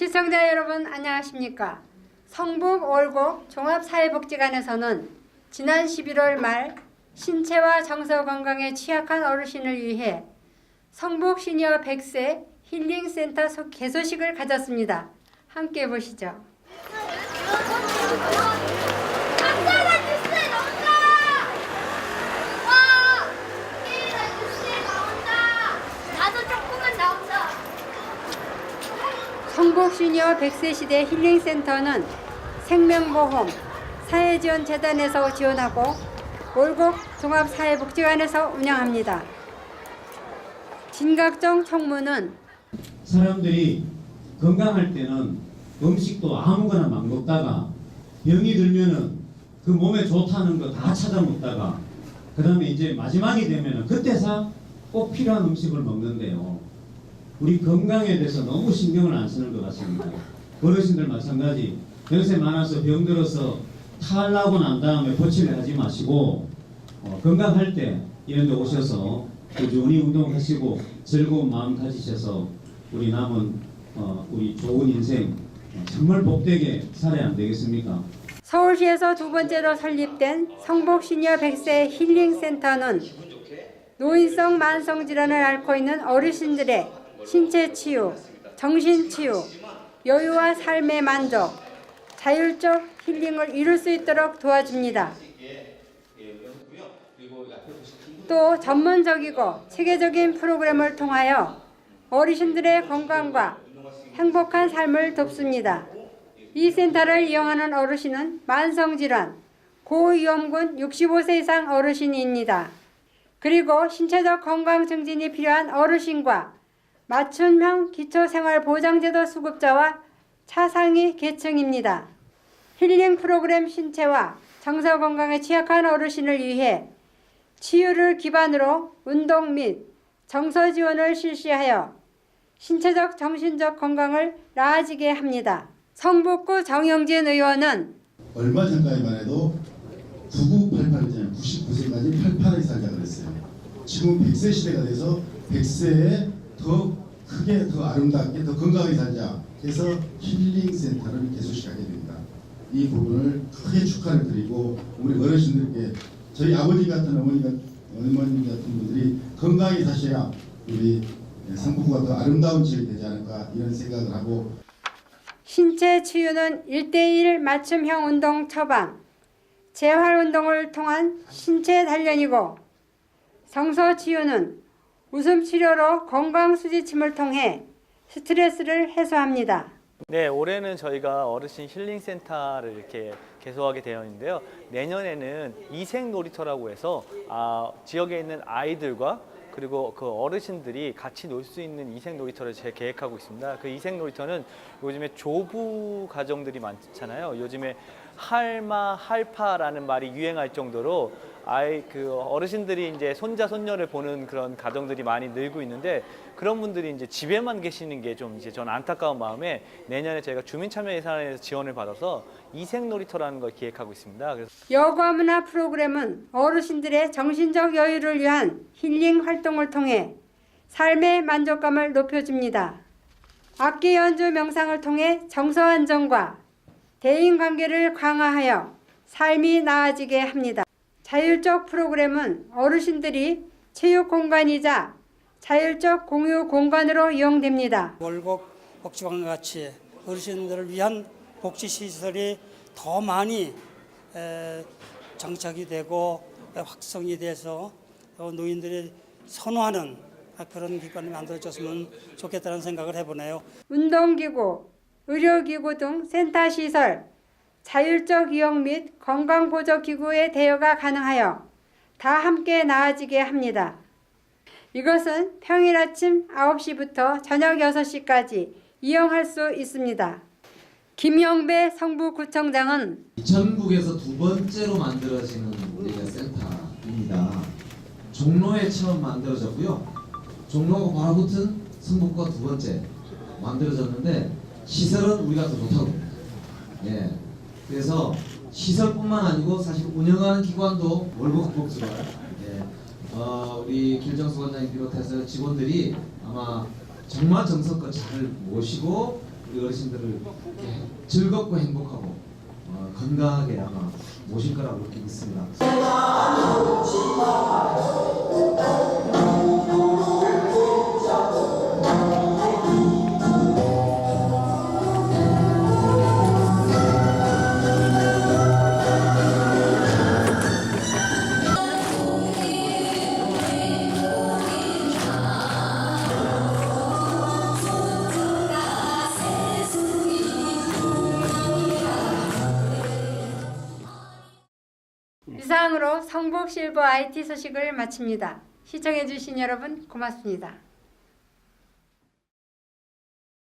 여러분 안녕하십니까? 성북 월곡 종합사회복지관에서는 지난 11월 말 신체와 정서 건강에 취약한 어르신을 위해 성북 시니어 100세 힐링센터 소- 개소식을 가졌습니다. 함께 보시죠. 시니어 100세 시대 힐링센터는 생명보험 사회지원재단에서 지원하고 월곡 종합사회복지관에서 운영합니다. 진각정 총무는 사람들이 건강할 때는 음식도 아무거나 막 먹다가 병이 들면은 그 몸에 좋다는 거 다 찾아 먹다가 그 다음에 이제 마지막이 되면은 그때서 꼭 필요한 음식을 먹는데요. 우리 건강에 대해서 너무 신경을 안 쓰는 것 같습니다. 어르신들 마찬가지 연세 많아서 병들어서 탈나고 난 다음에 고치를 하지 마시고 어, 건강할 때 이런 데 오셔서 꾸준히 운동하시고 즐거운 마음 가지셔서 우리 남은 어, 우리 좋은 인생 어, 정말 복되게 살아야 안 되겠습니까? 서울시에서 두 번째로 설립된 성북 시니어 100세 힐링센터는 노인성 만성 질환을 앓고 있는 어르신들의 신체 치유, 정신 치유, 여유와 삶의 만족, 자율적 힐링을 이룰 수 있도록 도와줍니다. 또 전문적이고 체계적인 프로그램을 통하여 어르신들의 건강과 행복한 삶을 돕습니다. 이 센터를 이용하는 어르신은 만성질환, 고위험군 65세 이상 어르신입니다. 그리고 신체적 건강 증진이 필요한 어르신과 맞춤형 기초생활보장제도 수급자와 차상위 계층입니다. 힐링 프로그램 신체와 정서 건강에 취약한 어르신을 위해 치유를 기반으로 운동 및 정서 지원을 실시하여 신체적 정신적 건강을 나아지게 합니다. 성북구 정영진 의원은 얼마 전까지만 해도 9988이잖아요. 99세까지 88에 살자 그랬어요. 지금 100세 시대가 돼서 100세에 더 크게, 더 아름답게, 더 건강하게 살자. 해서 힐링센터를 개소식하게 됩니다. 이 부분을 크게 축하를 드리고 우리 어르신들께 저희 아버지 같은 어머니 같은 어머님 같은 분들이 건강히 사셔야 우리 성북구가 더 아름다운 지역이 되지 않을까 이런 생각을 하고 신체 치유는 1대1 맞춤형 운동 처방, 재활 운동을 통한 신체 단련이고 정서 치유는 웃음 치료로 건강 수지침을 통해 스트레스를 해소합니다. 네, 올해는 저희가 어르신 힐링 센터를 이렇게 개소하게 되어 있는데요. 내년에는 이색 놀이터라고 해서 아, 지역에 있는 아이들과 그리고 그 어르신들이 같이 놀 수 있는 이색 놀이터를 제 계획하고 있습니다. 그 이색 놀이터는 요즘에 조부 가정들이 많잖아요. 요즘에 할마, 할파라는 말이 유행할 정도로 아이 그 어르신들이 이제 손자 손녀를 보는 그런 가정들이 많이 늘고 있는데 그런 분들이 이제 집에만 계시는 게 좀 이제 저는 안타까운 마음에 내년에 저희가 주민참여 예산에서 지원을 받아서 이색 놀이터라는 걸 기획하고 있습니다. 여가 문화 프로그램은 어르신들의 정신적 여유를 위한 힐링 활동을 통해 삶의 만족감을 높여줍니다. 악기 연주 명상을 통해 정서 안정과 대인 관계를 강화하여 삶이 나아지게 합니다. 자율적 프로그램은 어르신들이 체육 공간이자 자율적 공유 공간으로 이용됩니다. 월곡 복지관과 같이 어르신들을 위한 복지 시설이 더 많이 에, 장착이 되고 확성이 돼서 어, 노인들이 선호하는 그런 기관이 만들어졌으면 좋겠다는 생각을 해보네요. 운동기구, 의료기구 등 센터 시설, 자율적 이용 및 건강보조기구의 대여가 가능하여 다 함께 나아지게 합니다. 이것은 평일 아침 9시부터 저녁 6시까지 이용할 수 있습니다. 김영배 성북구청장은 전국에서 두 번째로 만들어지는 우리가 센터입니다. 종로에 처음 만들어졌고요. 종로가 바로 붙은 성북구가 두 번째 만들어졌는데 시설은 우리가 더 좋다고. 예. 그래서 시설뿐만 아니고 사실 운영하는 기관도 월곡복지관 예. 어, 우리 길정수 원장님 비롯해서 직원들이 아마 정말 정성껏 잘 모시고 우리 어르신들을 이렇게 즐겁고 행복하고 어, 건강하게 아마 모실 거라고 그렇게 믿습니다. 이상으로 성북 실버 IT 소식을 마칩니다. 시청해주신 여러분 고맙습니다.